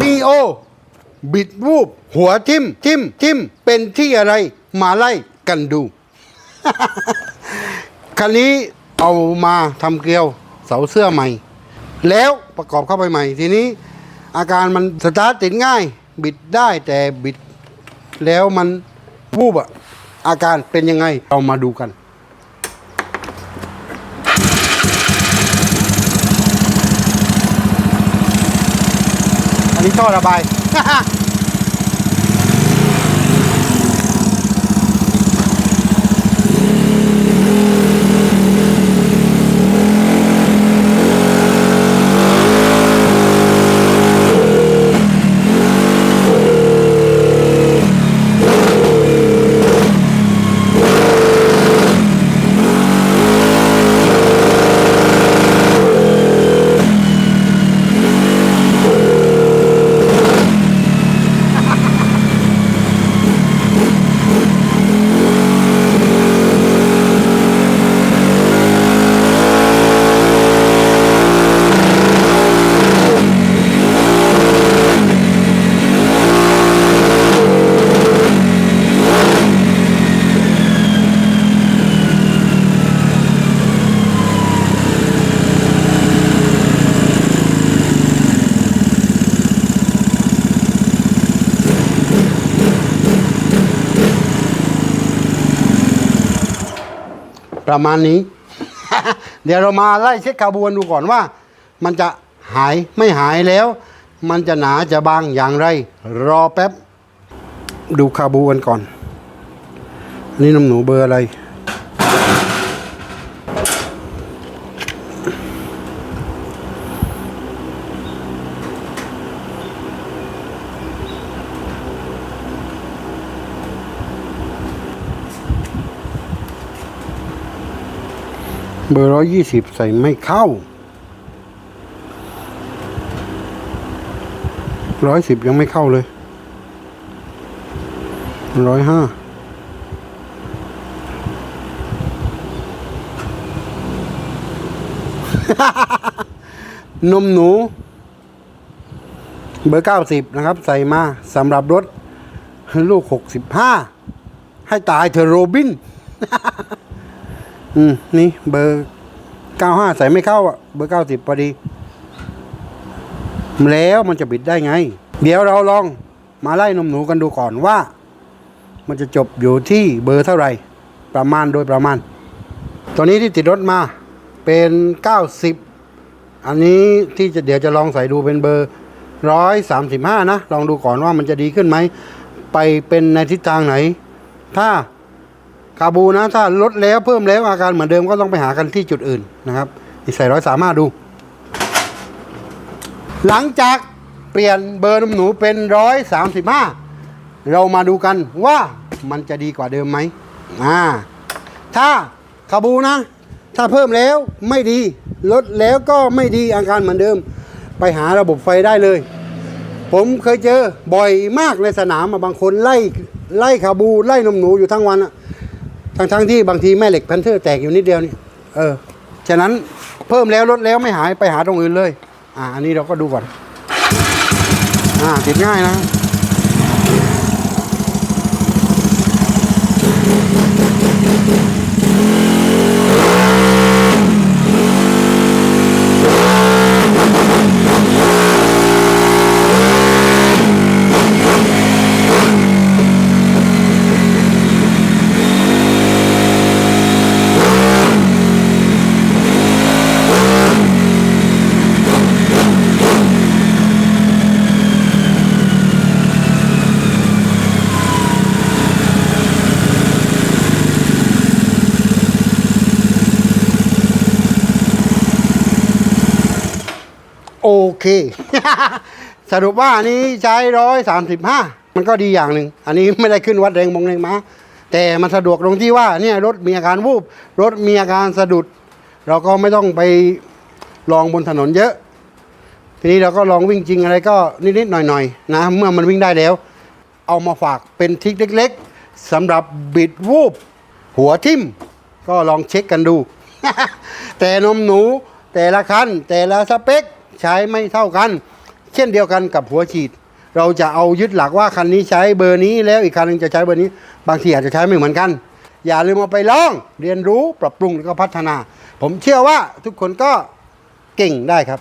มีโอ บิดวูบหัวทิมทิมทิมเป็นที่อะไร มาไล่กันดู คันนี้เอามาทำเกลียวเสาเสื้อใหม่ แล้วประกอบเข้าไปใหม่ ทีนี้ อาการมันสตาร์ทติดง่าย บิดได้แต่บิด แล้วมันวูบอะอาการเป็นยังไง เรามาดูกัน อัน ประมาณนี้ เดี๋ยวเรามาไล่เช็คคาบวนดูก่อนว่า มันจะหายไม่หายแล้ว มันจะหนาจะบางอย่างไร รอแป๊บ ดูคาบูกันก่อน นี่น้ำหนูเบอร์อะไร เบอร์ร้อยยี่สิบใส่ไม่เข้าร้อยสิบยังไม่เข้าเลยร้อยห้านมหนู เบอร์เก้าสิบนะครับ ใส่มาสำหรับรถ ลูกหกสิบห้าให้ตายเธอโรบิน อืม นี่เบอร์เก้าห้าใส่ไม่เข้าอะ เบอร์เก้าสิบพอดี แล้วมันจะบิดได้ไง เดี๋ยวเราลองมาไล่นมหนูกันดูก่อนว่า มันจะจบอยู่ที่เบอร์เท่าไหร่ ประมาณโดยประมาณตัวนี้ที่ติดรถมาเป็น 90 อันนี้ที่จะเดี๋ยวจะลองใส่ดูเป็นเบอร์ 135 นะ ลองดูก่อนว่ามันจะดีขึ้นไหม ไปเป็นในทิศทางไหน ถ้า คาบูนะถ้าลดแล้วเพิ่มแล้วอาการเหมือนเดิมก็ต้องไปหากันที่จุดอื่นนะครับนี่ใส่ร้อยสามารถดู หลังจากเปลี่ยนเบอร์นมหนูเป็นร้อยสามสิบห้าเรามาดูกันว่ามันจะดีกว่าเดิมไหมอ่าถ้าคาบูนะ ถ้าเพิ่มแล้วไม่ดี ลดแล้วก็ไม่ดีอาการเหมือนเดิม ไปหาระบบไฟได้เลย ผมเคยเจอบ่อยมากในสนามอะบางคนไล่ไล่คาบูไล่นมหนูอยู่ทั้งวันอะ ทั้งทั้งที่บางทีแม่เหล็กแพนเทอร์แตกอยู่นิดเดียวนี่เออฉะนั้นเพิ่มแล้วลดแล้วไม่หายไปหาตรงอื่นเลย อ่าอันนี้เราก็ดูก่อนอ่าติดง่ายนะ โอเค สรุปว่าอันนี้ใช้ร้อยสามสิบห้ามันก็ดีอย่างหนึ่ง อันนี้ไม่ได้ขึ้นวัดแรงบงแรงม้า แต่มันสะดวกตรงที่ว่าเนี่ยรถมีอาการวูบ รถมีอาการสะดุด เราก็ไม่ต้องไปลองบนถนนเยอะ ทีนี้เราก็ลองวิ่งจริงอะไรก็นิดๆหน่อยๆนะ เมื่อมันวิ่งได้แล้ว เอามาฝากเป็นทิคเล็ก ๆสำหรับบิดวูบ หัวทิ่ม ก็ลองเช็คกันดู แต่นมหนูแต่ละคันแต่ละสเปค ใช้ไม่เท่ากัน เช่นเดียวกันกับหัวฉีด เราจะเอายึดหลักว่าคันนี้ใช้เบอร์นี้แล้วอีกคันหนึงจะใช้เบอร์นี้ บางทีอาจจะใช้ไม่เหมือนกัน อย่าลืมเอาไปลองเรียนรู้ปรับปรุงแล้วก็พัฒนา ผมเชื่อว่าทุกคนก็เก่งได้ครับ